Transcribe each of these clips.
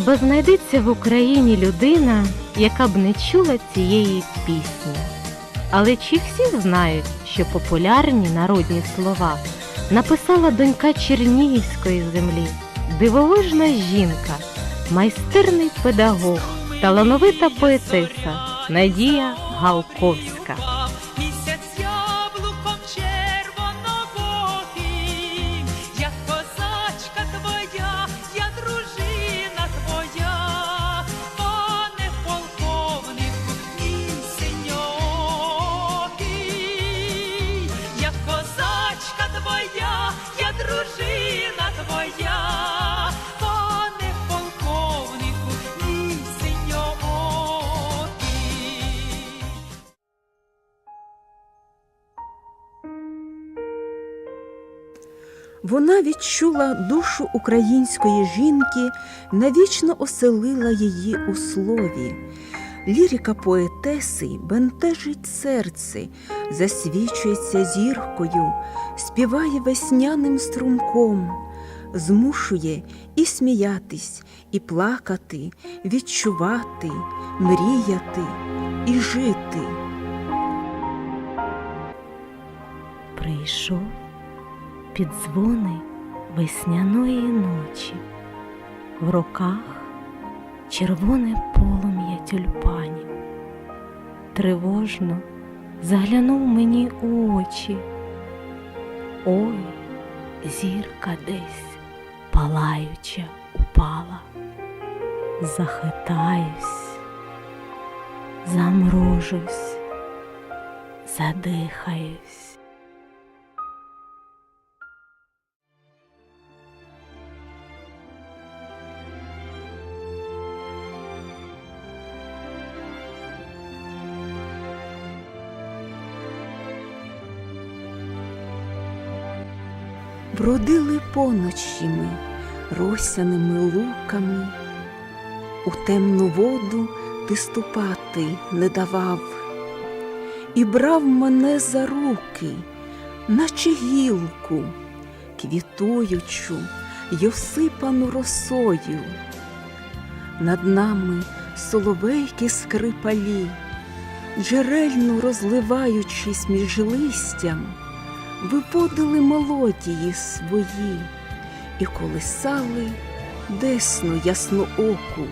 Хіба знайдеться в Україні людина, яка б не чула цієї пісні? Але чи всі знають, що популярні народні слова написала донька Чернігівської землі, дивовижна жінка, майстерний педагог, талановита поетеса Надія Галковська. Вона відчула душу української жінки, навічно оселила її у слові. Лірика поетеси бентежить серце, засвічується зіркою, співає весняним струмком, змушує і сміятись, і плакати, відчувати, мріяти і жити. Прийшов під дзвони весняної ночі, в руках червоне полум'я тюльпанів. Тривожно заглянув мені у очі. Ой, зірка десь палаюча упала. Захитаюсь, замружусь, задихаюсь. Бродили поночіми росяними луками, у темну воду ти ступати не давав, і брав мене за руки, наче гілку, квітуючу й осипану росою. Над нами соловейки скрипалі, джерельно розливаючись між листям виводили мелодії свої і колисали десну яснооку.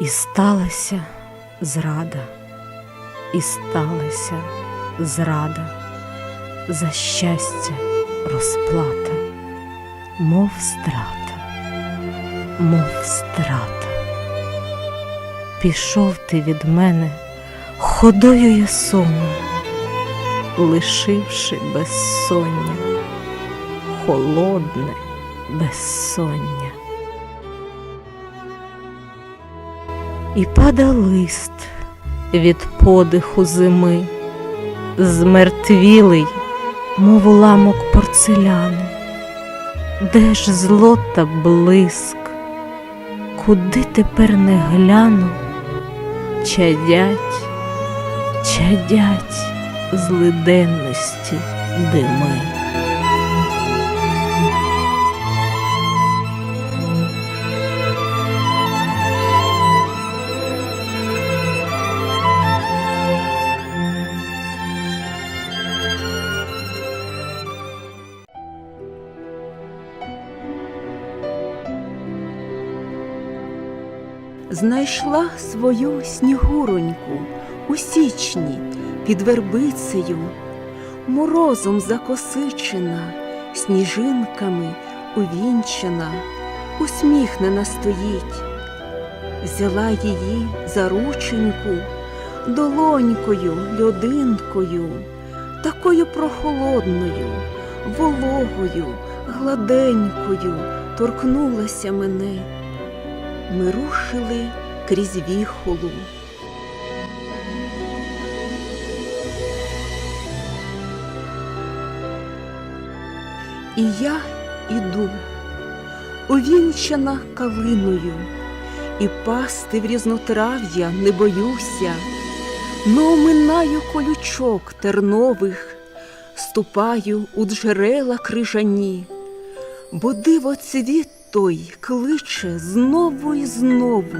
І сталася зрада, і сталася зрада, за щастя розплата, мов страта, мов страта. Пішов ти від мене ходою ясоною, лишивши безсоння, холодне безсоння. І пада лист від подиху зими, змертвілий, мов уламок порцеляни, де ж злота блиск, куди тепер не гляну, чадять, чадять злиденності дими. Знайшла свою снігуроньку у січні під вербицею, морозом закосичена, сніжинками увінчена, усміхнена стоїть. взяла її за рученьку, долонькою, льодинкою, такою прохолодною, вологою, гладенькою торкнулася мене. Ми рушили крізь віхолу. І я іду, увінчана калиною, і пасти в різнотрав'я не боюся, но оминаю колючок тернових, ступаю у джерела крижані, бо диво цвіт той кличе знову і знову.